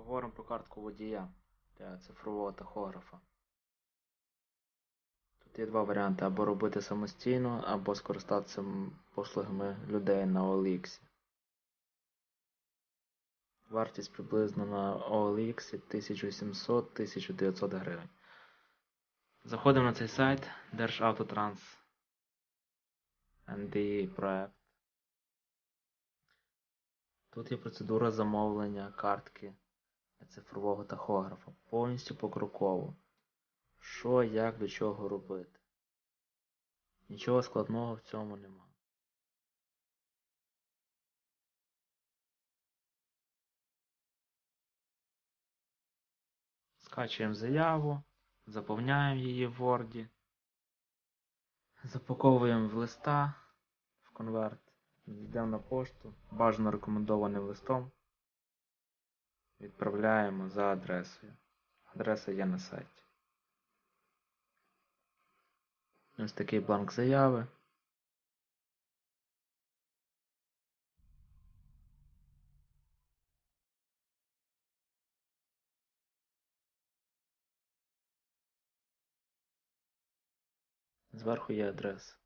Поговоримо про картку водія для цифрового тахографа. Тут є два варіанти: або робити самостійно, або скористатися послугами людей на OLX. Вартість приблизно на OLX 1700-1900 гривень. Заходимо на цей сайт Державтотранс NDI проект. Тут є процедура замовлення картки цифрового тахографа. Повністю покроково. Що, як, до чого робити. Нічого складного в цьому нема. Скачуємо заяву, заповняємо її в Word, запаковуємо в листа в конверт, йдемо на пошту, бажано рекомендованим листом. Відправляємо за адресою. Адреса є на сайті. Ось такий бланк заяви. Зверху є адреса,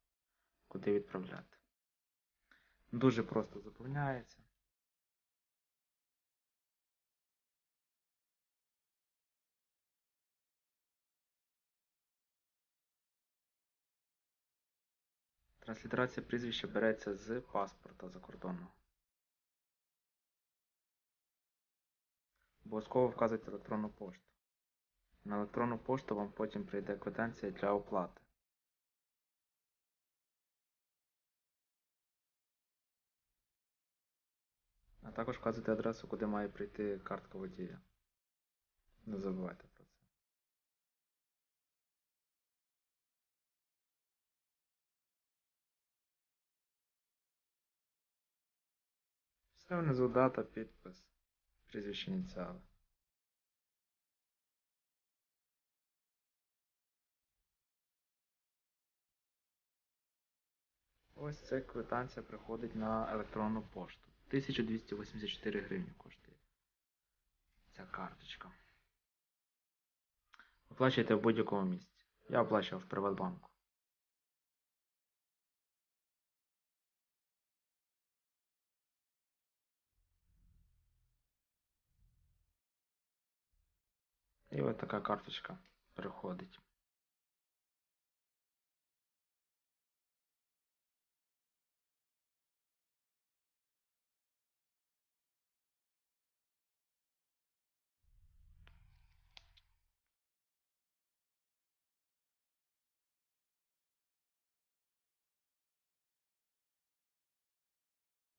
куди відправляти. Дуже просто заповняється. Транслітерація прізвища береться з паспорта закордонного. Обов'язково вказуйте електронну пошту. На електронну пошту вам потім прийде квитанція для оплати. А також вказуйте адресу, куди має прийти картка водія. Не забувайте Все внизу дата, підпис, прізвище ініціали. Ось ця квитанція приходить на електронну пошту. 1284 гривні коштує ця карточка. Оплачуєте в будь-якому місці. Я оплачував в Приватбанку. І ось така карточка приходить.